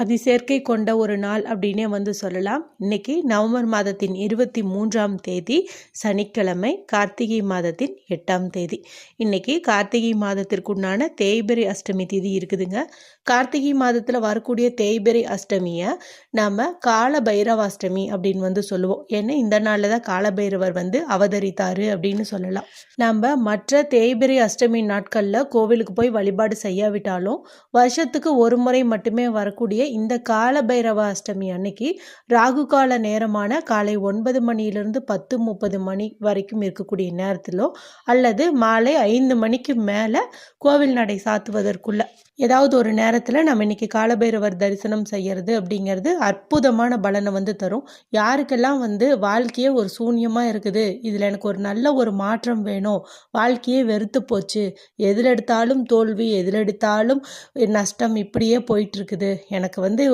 அதிசேர்க்கை கொண்ட ஒரு நாள் அப்படின்னே வந்து சொல்லலாம். இன்னைக்கு நவம்பர் மாதத்தின் இருபத்தி மூன்றாம் தேதி சனிக்கிழமை கார்த்திகை மாதத்தின் எட்டாம் தேதி. இன்னைக்கு கார்த்திகை மாதத்திற்குண்டான தேய்பிரை அஷ்டமி தேதி இருக்குதுங்க. கார்த்திகை மாதத்தில் வரக்கூடிய தேய்பிரை அஷ்டமியை நாம் கால பைரவாஷ்டமி அப்படின்னு வந்து சொல்லுவோம். ஏன்னா இந்த நாளில் தான் காலபைரவர் வந்து அவதரித்தார் அப்படின்னு சொல்லலாம். நம்ம மற்ற தேய்பிரை அஷ்டமி நாட்களில் கோவிலுக்கு போய் வழிபாடு செய்யாவிட்டாலும் வருஷத்துக்கு ஒரு முறை மட்டுமே வரக்கூடிய இந்த கால பைரவ அஷ்டமி அன்னைக்கு ராகு கால நேரமான காலை ஒன்பது மணியிலிருந்து பத்து முப்பது மணி வரைக்கும் இருக்கக்கூடிய நேரத்திலோ அல்லது மாலை ஐந்து மணிக்கு மேலே கோவில் நடை சாத்துவதற்குள்ள ஏதாவது ஒரு நேரத்தில் நம்ம இன்னைக்கு காலபைரவர் தரிசனம் செய்யறது அப்படிங்கிறது அற்புதமான பலனை வந்து தரும். யாருக்கெல்லாம் வந்து வாழ்க்கையே ஒரு சூன்யமாக இருக்குது இதில் எனக்கு ஒரு நல்ல ஒரு மாற்றம் வேணும் வாழ்க்கையே வெறுத்து போச்சு எதில் எடுத்தாலும் தோல்வி எதில் எடுத்தாலும் நஷ்டம் இப்படியே போயிட்டு இருக்குது எனக்கு வந்து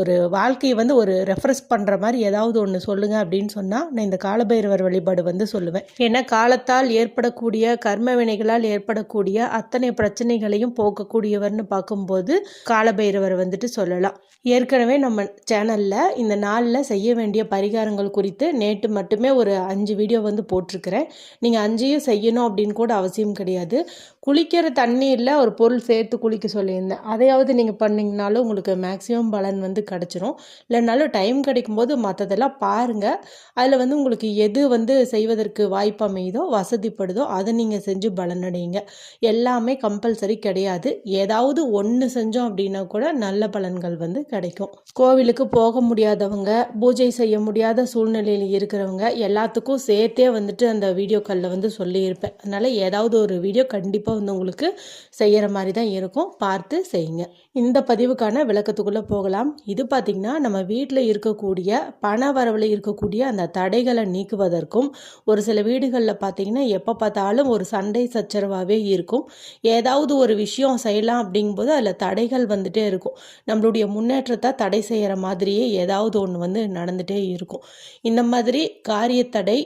ஒரு வாழ்க்கையை வந்து ஒரு ரெஃப்ரெஷ் பண்ணுற மாதிரி ஏதாவது ஒன்று சொல்லுங்க அப்படின்னு சொன்னால் நான் இந்த காலபைரவர் வழிபாடு வந்து சொல்லுவேன். ஏன்னா காலத்தால் ஏற்படக்கூடிய கர்ம வினைகளால் ஏற்படக்கூடிய அத்தனை பிரச்சனைகளையும் போக்கக்கூடியவர்னு பார்க்கும்போது காலபைரவர் வந்துட்டு சொல்லலாம். ஏற்கனவே நம்ம சேனலில் இந்த நாளில் செய்ய வேண்டிய பரிகாரங்கள் குறித்து நேற்று மட்டுமே ஒரு அஞ்சு வீடியோ வந்து போட்டிருக்கிறேன். நீங்கள் அஞ்சையும் செய்யணும் அப்படின்னு கூட அவசியம் கிடையாது. குளிக்கிற தண்ணீரில் ஒரு பொருள் சேர்த்து குளிக்க சொல்லியிருந்தேன். அதையாவது நீங்கள் பண்ணிங்கனாலும் உங்களுக்கு மேக்ஸிமம் பலன் வந்து கிடச்சிரும். இல்லைனாலும் டைம் கிடைக்கும்போது மற்றதெல்லாம் பாருங்கள் அதில் வந்து உங்களுக்கு எது வந்து செய்வதற்கு வாய்ப்பு அமையுதோ வசதிப்படுதோ அதை நீங்கள் செஞ்சு பலனடையுங்க. எல்லாமே கம்பல்சரி கிடையாது. ஏதாவது ஒன்று செஞ்சோம் அப்படின்னா கூட நல்ல பலன்கள் வந்து கிடைக்கும். கோவிலுக்கு போக முடியாதவங்க பூஜை செய்ய முடியாத சூழ்நிலையில் இருக்கிறவங்க எல்லாத்துக்கும் சேர்த்தே வந்துட்டு அந்த வீடியோக்களில் வந்து சொல்லியிருப்பேன். அதனால் ஏதாவது ஒரு வீடியோ கண்டிப்பாக வந்து உங்களுக்கு செய்கிற மாதிரி தான் இருக்கும். பார்த்து செய்யுங்க. இந்த பதிவுக்கான விளக்கத்துக்குள்ளே போகலாம். இது பார்த்திங்கன்னா நம்ம வீட்டில் இருக்கக்கூடிய பண வரவில் இருக்கக்கூடிய அந்த தடைகளை நீக்குவதற்கும் ஒரு சில வீடுகளில் பார்த்திங்கன்னா எப்போ பார்த்தாலும் ஒரு சண்டை சச்சரவாகவே இருக்கும். ஏதாவது ஒரு விஷயம் செய்யலாம் அப்படிங்கும்போது அதில் தடைகள் வந்துகிட்டே இருக்கும். நம்மளுடைய முன்னேற்றத்தை தடை செய்கிற மாதிரியே ஏதாவது ஒன்று வந்து நடந்துகிட்டே இருக்கும். இந்த மாதிரி காரியத்தடை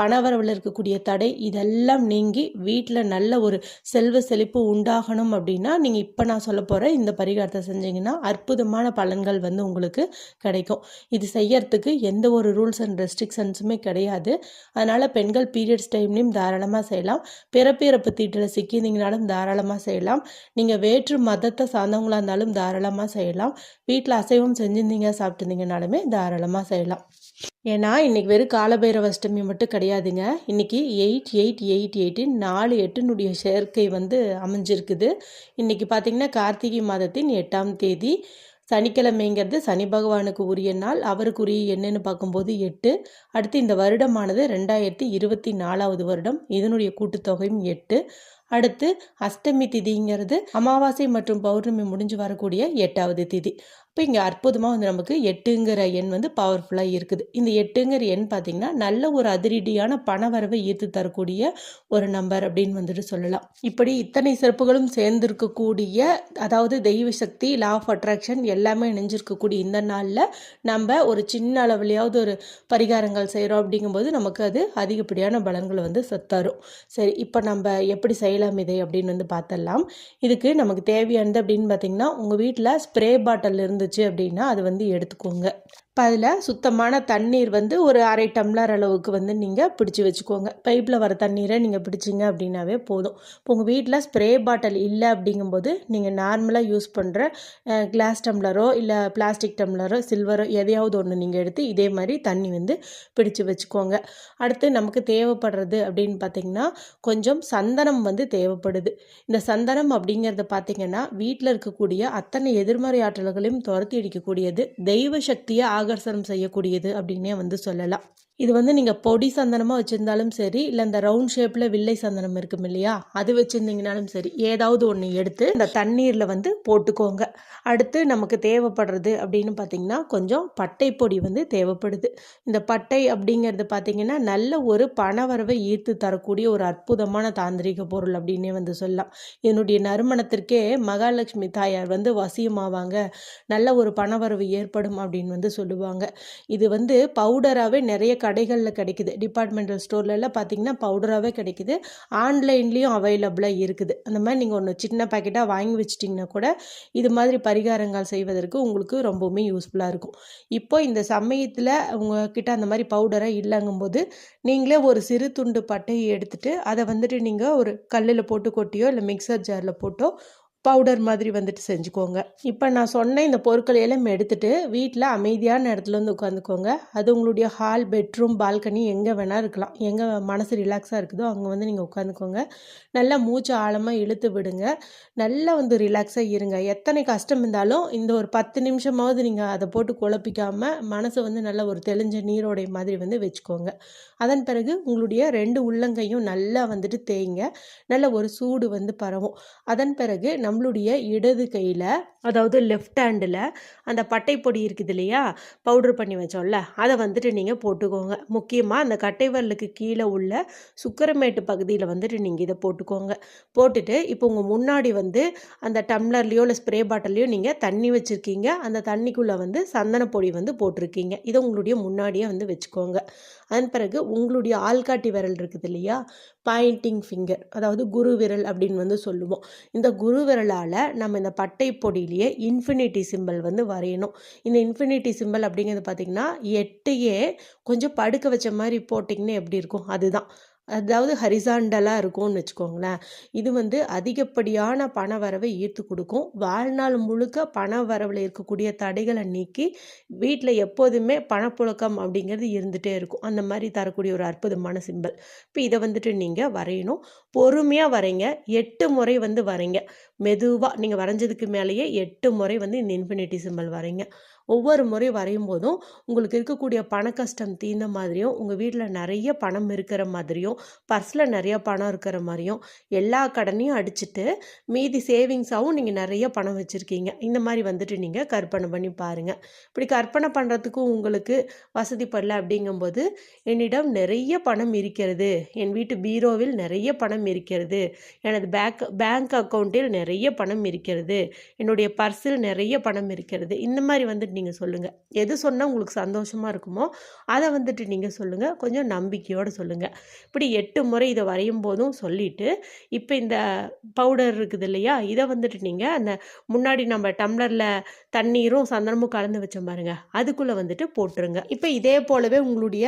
பணவரவில் இருக்கக்கூடிய தடை இதெல்லாம் நீங்கி வீட்டில் நல்ல ஒரு செல்வ செழிப்பு உண்டாகணும் அப்படின்னா நீங்கள் இப்போ நான் சொல்ல போகிற இந்த பரிகாரத்தை செஞ்சீங்கன்னா அற்புதமான பலன்கள் வந்து உங்களுக்கு கிடைக்கும். இது செய்யறதுக்கு எந்த ஒரு ரூல்ஸ் அண்ட் ரெஸ்ட்ரிக்ஷன்ஸுமே கிடையாது. அதனால் பெண்கள் பீரியட்ஸ் டைம்லேயும் தாராளமாக செய்யலாம். பிறப்பிறப்பு தீட்டில் சிக்கியிருந்தீங்கனாலும் தாராளமாக செய்யலாம். நீங்கள் வேற்று மதத்தை சார்ந்தவங்களாக இருந்தாலும் தாராளமாக செய்யலாம். வீட்டில் அசைவம் செஞ்சுருந்தீங்க சாப்பிட்டுருந்தீங்கனாலுமே தாராளமாக செய்யலாம். ஏன்னா இன்றைக்கி வெறும் காலபைரவ அஷ்டமி மட்டும் கிடையாதுங்க. இன்றைக்கி எயிட் எயிட் எயிட் எயிட்டு நாலு எட்டுனுடைய சேர்க்கை வந்து அமைஞ்சிருக்குது. இன்றைக்கி பார்த்திங்கன்னா கார்த்திகை மாதத்தின் எட்டாம் தேதி. சனிக்கிழமைங்கிறது சனி பகவானுக்கு உரிய நாள் அவருக்கு உரிய என்னன்னு பார்க்கும்போது எட்டு. அடுத்து இந்த வருடமானது ரெண்டாயிரத்தி இருபத்தி நாலாவது வருடம். இதனுடைய கூட்டுத்தொகையும் எட்டு. அடுத்து அஷ்டமி திதிங்கிறது அமாவாசை மற்றும் பௌர்ணமி முடிஞ்சு வரக்கூடிய எட்டாவது திதி. இப்போ இங்கே அற்புதமாக வந்து நமக்கு எட்டுங்கிற எண் வந்து பவர்ஃபுல்லாக இருக்குது. இந்த எட்டுங்கிற எண் பார்த்திங்கன்னா நல்ல ஒரு அதிரடியான பண வரவை ஈர்த்து தரக்கூடிய ஒரு நம்பர் அப்படின்னு வந்துட்டு சொல்லலாம். இப்படி இத்தனை சிறப்புகளும் சேர்ந்திருக்கக்கூடிய அதாவது தெய்வ சக்தி லா ஆஃப் அட்ராக்ஷன் எல்லாமே இணைஞ்சிருக்கக்கூடிய இந்த நாளில் நம்ம ஒரு சின்ன அளவுலையாவது ஒரு பரிகாரங்கள் செய்கிறோம் அப்படிங்கும்போது நமக்கு அது அதிகப்படியான பலன்களை வந்து தரும். சரி இப்போ நம்ம எப்படி செய்யலாம் இதை அப்படின்னு வந்து பார்த்தலாம் இதுக்கு நமக்கு தேவையானது அப்படின்னு பார்த்தீங்கன்னா உங்கள் வீட்டில் ஸ்ப்ரே பாட்டில் இருந்து இருந்துச்சு அப்படின்னா அது வந்து எடுத்துக்கோங்க. இப்போ அதில் சுத்தமான தண்ணீர் வந்து ஒரு அரை டம்ளர் அளவுக்கு வந்து நீங்கள் பிடிச்சி வச்சுக்கோங்க. பைப்பில் வர தண்ணீரை நீங்கள் பிடிச்சிங்க அப்படின்னாவே போதும். இப்போ உங்கள் வீட்டில் ஸ்ப்ரே பாட்டில் இல்லை அப்படிங்கும்போது நீங்கள் நார்மலாக யூஸ் பண்ணுற கிளாஸ் டம்ளரோ இல்லை பிளாஸ்டிக் டம்ளரோ சில்வரோ எதையாவது ஒன்று நீங்கள் எடுத்து இதே மாதிரி தண்ணி வந்து பிடிச்சி வச்சுக்கோங்க. அடுத்து நமக்கு தேவைப்படுறது அப்படின்னு பார்த்திங்கன்னா கொஞ்சம் சந்தனம் வந்து தேவைப்படுது. இந்த சந்தனம் அப்படிங்கிறத பார்த்திங்கன்னா வீட்டில் இருக்கக்கூடிய அத்தனை எதிர்மறை ஆற்றல்களையும் துரத்தி அடிக்கக்கூடியது தெய்வ சக்தியை ஆகர்ஷணம் செய்யக்கூடியது அப்படின்னே வந்து சொல்லலாம். இது வந்து நீங்கள் பொடி சந்தனமாக வச்சுருந்தாலும் சரி இல்லை இந்த ரவுண்ட் ஷேப்பில் வில்லை சந்தனம் இருக்கும் இல்லையா? அது வச்சுருந்தீங்கனாலும் சரி ஏதாவது ஒன்று எடுத்து இந்த தண்ணீரில் வந்து போட்டுக்கோங்க. அடுத்து நமக்கு தேவைப்படுறது அப்படின்னு பார்த்தீங்கன்னா கொஞ்சம் பட்டை பொடி வந்து தேவைப்படுது. இந்த பட்டை அப்படிங்கிறது பார்த்தீங்கன்னா நல்ல ஒரு பணவரவை ஈர்த்து தரக்கூடிய ஒரு அற்புதமான தாந்திரிக பொருள் அப்படின்னே வந்து சொல்லலாம். என்னுடைய நறுமணத்திற்கே மகாலட்சுமி தாயார் வந்து வசியமாவாங்க. நல்ல ஒரு பணவரவு ஏற்படும் அப்படின்னு வந்து சொல்லுவாங்க. இது வந்து பவுடராகவே நிறைய கடைகளில் கிடைக்குது. டிபார்ட்மெண்டல் ஸ்டோர்லலாம் பார்த்தீங்கன்னா பவுடராகவே கிடைக்குது. ஆன்லைன்லேயும் அவைலபிளாக இருக்குது. அந்த மாதிரி நீங்கள் ஒன்று சின்ன பேக்கெட்டாக வாங்கி வச்சிட்டிங்கன்னா கூட இது மாதிரி பரிகாரங்கள் செய்வதற்கு உங்களுக்கு ரொம்பவுமே யூஸ்ஃபுல்லாக இருக்கும். இப்போ இந்த சமயத்தில் உங்ககிட்ட அந்த மாதிரி பவுடராக இல்லைங்கும்போது நீங்களே ஒரு சிறு துண்டு பட்டையை எடுத்துகிட்டு அதை வந்துட்டு நீங்கள் ஒரு கல்லில் போட்டு கொட்டியோ இல்லை மிக்சர் ஜாரில் போட்டோ பவுடர் மாதிரி வந்துட்டு செஞ்சுக்கோங்க. இப்போ நான் சொன்ன இந்த பொருட்களை எல்லாம் எடுத்துட்டு வீட்டில் அமைதியான இடத்துல வந்து உட்காந்துக்கோங்க. அது உங்களுடைய ஹால் பெட்ரூம் பால்கனி எங்கே வேணால் இருக்கலாம். எங்கே மனசு ரிலாக்ஸாக இருக்குதோ அங்கே வந்து நீங்கள் உட்காந்துக்கோங்க. நல்லா மூச்சு ஆழமாக இழுத்து விடுங்க. நல்லா வந்து ரிலாக்ஸாக இருங்க. எத்தனை கஷ்டம் இருந்தாலும் இந்த ஒரு பத்து நிமிஷமாவது நீங்கள் அதை போட்டு குழப்பிக்காமல் மனசை வந்து நல்ல ஒரு தெளிஞ்ச நீரோடைய மாதிரி வந்து வச்சுக்கோங்க. அதன் பிறகு உங்களுடைய ரெண்டு உள்ளங்கையும் நல்லா வந்துட்டு தேய்ங்க. நல்ல ஒரு சூடு வந்து பரவும். அதன் பிறகு நம்மளுடைய இடது கையில் அதாவது லெஃப்ட் ஹேண்டில் அந்த பட்டை பொடி இருக்குது இல்லையா? பவுட்ரு பண்ணி வச்சோம்ல அதை வந்துட்டு நீங்கள் போட்டுக்கோங்க. முக்கியமாக அந்த கட்டை வரலுக்கு கீழே உள்ள சுக்கரமேட்டு பகுதியில் வந்துட்டு நீங்கள் இதை போட்டுக்கோங்க. போட்டுட்டு இப்போ உங்கள் முன்னாடி வந்து அந்த டம்ளர்லேயோ இல்லை ஸ்ப்ரே பாட்டிலையோ நீங்கள் தண்ணி வச்சுருக்கீங்க. அந்த தண்ணிக்குள்ளே வந்து சந்தன பொடி வந்து போட்டிருக்கீங்க. இதை உங்களுடைய முன்னாடியே வந்து வச்சுக்கோங்க. அதன் பிறகு உங்களுடைய ஆள்காட்டி விரல் இருக்குது இல்லையா? பாயிண்டிங் ஃபிங்கர் அதாவது குரு விரல் அப்படின்னு வந்து சொல்லுவோம். இந்த குரு விரலால் நம்ம இந்த பட்டை பகுதியிலேயே இன்ஃபினிட்டி சிம்பிள் வந்து வரையணும். இந்த இன்ஃபினிட்டி சிம்பிள் அப்படிங்கிறது பார்த்திங்கன்னா எட்டையே கொஞ்சம் படுக்க வச்ச மாதிரி போட்டிங்கன்னா எப்படி இருக்கும்? அதுதான். அதாவது ஹரிசாண்டலாக இருக்கும்னு வச்சுக்கோங்களேன். இது வந்து அதிகப்படியான பண வரவை ஈர்த்து கொடுக்கும். வாழ்நாள் முழுக்க பண வரவில் இருக்கக்கூடிய தடைகளை நீக்கி வீட்டில் எப்போதுமே பணப்புழக்கம் அப்படிங்கிறது இருந்துகிட்டே இருக்கும். அந்த மாதிரி தரக்கூடிய ஒரு அற்புதமான சிம்பிள் இப்போ இதை வந்துட்டு நீங்கள் வரையணும். பொறுமையாக வரைங்க. எட்டு முறை வந்து வரைங்க. மெதுவாக நீங்கள் வரைஞ்சதுக்கு மேலேயே எட்டு முறை வந்து இந்த இன்ஃபினிட்டி சிம்பிள் வரைங்க. ஒவ்வொரு முறை வரையும் போதும் உங்களுக்கு இருக்கக்கூடிய பண கஷ்டம் தீர்ந்த மாதிரியும் உங்கள் வீட்டில் நிறைய பணம் இருக்கிற மாதிரியும் பர்ஸில் நிறைய பணம் இருக்கிற மாதிரியும் எல்லா கடனையும் அடிச்சுட்டு மீதி சேவிங்ஸாகவும் நீங்கள் நிறைய பணம் வச்சுருக்கீங்க. இந்த மாதிரி வந்துட்டு நீங்கள் கற்பனை பண்ணி பாருங்கள் இப்படி கற்பனை பண்ணுறதுக்கும் உங்களுக்கு வசதிப்படல அப்படிங்கும்போது என்னிடம் நிறைய பணம் இருக்கிறது. என் வீட்டு பீரோவில் நிறைய பணம் இருக்கிறது. எனது பேங்க் பேங்க் அக்கௌண்ட்டில் நிறைய பணம் இருக்கிறது. என்னுடைய பர்ஸில் நிறைய பணம் இருக்கிறது. இந்த மாதிரி வந்துட்டு நீங்கள் சொல்லுங்கள் எது சொன்னால் உங்களுக்கு சந்தோஷமாக இருக்குமோ அதை வந்துட்டு நீங்கள் சொல்லுங்கள் கொஞ்சம் நம்பிக்கையோடு சொல்லுங்கள் இப்படி எட்டு முறை இதை வரையும் போதும் சொல்லிவிட்டு இப்போ இந்த பவுடர் இருக்குது இல்லையா? இதை வந்துட்டு நீங்கள் அந்த முன்னாடி நம்ம டம்ளரில் தண்ணீரும் சந்தனமும் கலந்து வச்சோம் பாருங்கள் அதுக்குள்ளே வந்துட்டு போட்டுருங்க. இப்போ இதே போலவே உங்களுடைய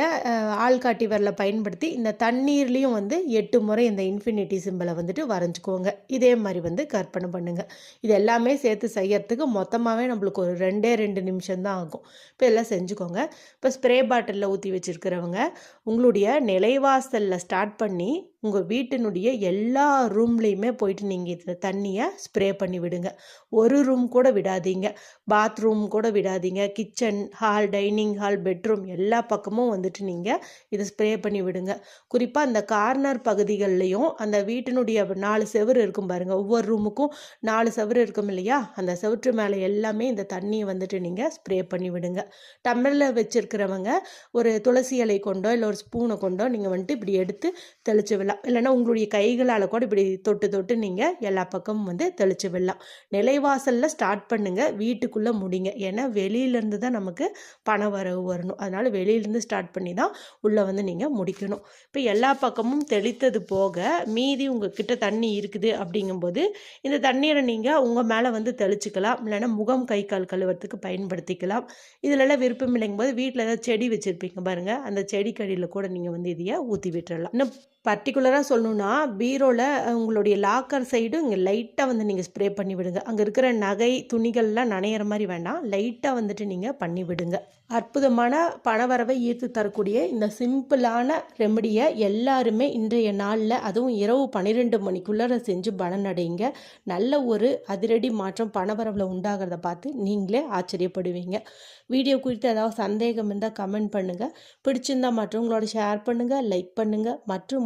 ஆள்காட்டி வரலை பயன்படுத்தி இந்த தண்ணீர்லேயும் வந்து எட்டு முறை இந்த இன்ஃபினிட்டி சிம்பிளை வந்துட்டு வரைஞ்சிக்கோங்க. இதே மாதிரி வந்து கற்பனை பண்ணுங்கள் இது எல்லாமே சேர்த்து செய்யறதுக்கு மொத்தமாகவே நம்மளுக்கு ஒரு ரெண்டே ரெண்டு நிமிஷம் நிமிஷம்தான் ஆகும். இப்போ எல்லாம் செஞ்சுக்கோங்க. இப்போ ஸ்ப்ரே பாட்டிலில் ஊற்றி வச்சுருக்கிறவங்க உங்களுடைய நிலைவாசலில் ஸ்டார்ட் பண்ணி உங்கள் வீட்டினுடைய எல்லா ரூம்லேயுமே போயிட்டு நீங்கள் இந்த தண்ணியை ஸ்ப்ரே பண்ணி விடுங்க. ஒரு ரூம் கூட விடாதீங்க. பாத்ரூம் கூட விடாதீங்க. Kitchen hall dining hall bedroom எல்லா பக்கமும் வந்துட்டு நீங்கள் இதை ஸ்ப்ரே பண்ணி விடுங்க. குறிப்பாக அந்த கார்னர் பகுதிகள்லையும் அந்த வீட்டினுடைய நாலு செவரு இருக்கும் பாருங்கள் ஒவ்வொரு ரூமுக்கும் நாலு செவரு இருக்கும் இல்லையா? அந்த செவற்று மேலே எல்லாமே இந்த தண்ணியை வந்துட்டு நீங்கள் ஸ்ப்ரே பண்ணி விடுங்க. டம்ளரில் வச்சுருக்கிறவங்க ஒரு துளசி இலை கொண்டோ இல்லை ஒரு ஸ்பூனை கொண்டோ நீங்கள் வந்துட்டு இப்படி எடுத்து தெளித்து விடலாம். இல்லைன்னா உங்களுடைய கைகளால் கூட இப்படி தொட்டு தொட்டு நீங்கள் எல்லா பக்கமும் வந்து தெளித்து விடலாம். நிலைவாசலில் ஸ்டார்ட் பண்ணுங்கள் வீட்டுக்குள்ளே முடிங்க. ஏன்னா வெளியிலேருந்து தான் நமக்கு பண வரவு வரணும். அதனால் வெளியிலேருந்து ஸ்டார்ட் பண்ணி தான் உள்ளே வந்து நீங்கள் முடிக்கணும். இப்போ எல்லா பக்கமும் தெளித்தது போக மீதி உங்கள் கிட்ட தண்ணி இருக்குது அப்படிங்கும்போது இந்த தண்ணீரை நீங்கள் உங்கள் மேலே வந்து தெளிச்சுக்கலாம். இல்லைன்னா முகம் கை கால் கழுவுறதுக்கு பயன்படுத்திக்கலாம். இதிலெல்லாம் விருப்பம் இல்லைங்கும் போது வீட்டில் ஏதாவது செடி வச்சுருப்பீங்க பாருங்கள் அந்த செடி கடியில் கூட நீங்கள் வந்து இதையை ஊற்றி விட்டுறலாம் இன்னும் பர்டிகுலராக சொல்லணுன்னா பீரோவில் உங்களுடைய லாக்கர் சைடு இங்கே லைட்டாக வந்து நீங்கள் ஸ்ப்ரே பண்ணி விடுங்க. அங்கே இருக்கிற நகை துணிகள்லாம் நனையிற மாதிரி வேண்டாம் லைட்டாக வந்துட்டு நீங்கள் பண்ணி விடுங்க. அற்புதமான பணவரவை ஈர்த்து தரக்கூடிய இந்த சிம்பிளான ரெமடியை எல்லாருமே இன்றைய நாளில் அதுவும் இரவு பன்னிரெண்டு மணிக்குள்ளே செஞ்சு பலனடைங்க நல்ல ஒரு அதிரடி மாற்றம் பணவரவில் உண்டாகிறத பார்த்து நீங்களே ஆச்சரியப்படுவீங்க. வீடியோ குறித்து ஏதாவது சந்தேகம் இருந்தால் கமெண்ட் பண்ணுங்கள் பிடிச்சிருந்தா மற்றவங்களோட ஷேர் பண்ணுங்கள் லைக் பண்ணுங்கள் மற்றும்